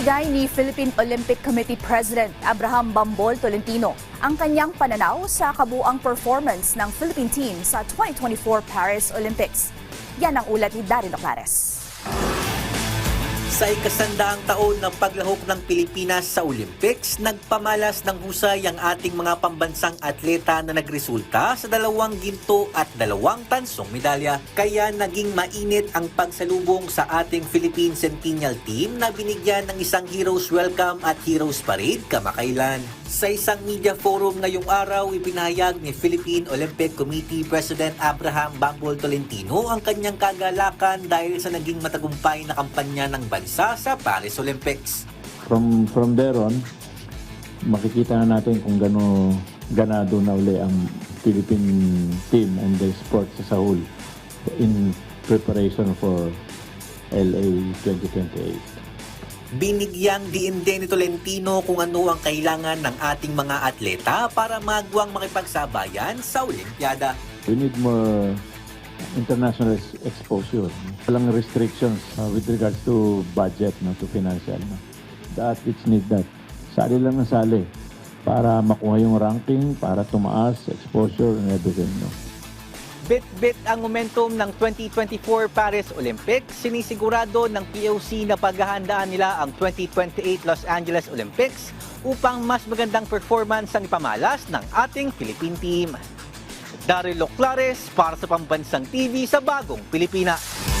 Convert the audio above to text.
Ibinigay ni Philippine Olympic Committee President Abraham Bambol Tolentino ang kanyang pananaw sa kabuang performance ng Philippine team sa 2024 Paris Olympics. Yan ang ulat ni Darin Oclares. Sa ikasandaang taon ng paglahok ng Pilipinas sa Olympics, nagpamalas ng husay ang ating mga pambansang atleta na nagresulta sa dalawang ginto at dalawang tansong medalya. Kaya naging mainit ang pagsalubong sa ating Philippine Centennial Team na binigyan ng isang Heroes Welcome at Heroes Parade kamakailan. Sa isang media forum ngayong araw, ipinahayag ni Philippine Olympic Committee President Abraham Bambol Tolentino ang kanyang kagalakan dahil sa naging matagumpay na kampanya ng bansa sa Paris Olympics. From from there on, makikita na natin kung gano ganado na uli ang Philippine team and the sport sa Seoul in preparation for LA 2028. Binigyang diin din ni Tolentino kung ano ang kailangan ng ating mga atleta para magwang makipagsabayan sa Olimpiada. We need more international ex- exposure. Walang restrictions uh, with regards to budget, no, to financial. No. The athletes need that. Sali lang ng sali para makuha yung ranking, para tumaas, exposure and everything. No. Bit-bit ang momentum ng 2024 Paris Olympics, sinisigurado ng POC na paghahandaan nila ang 2028 Los Angeles Olympics upang mas magandang performance ang ipamalas ng ating Philippine team. Daryl Clares para sa Pambansang TV sa Bagong Pilipinas.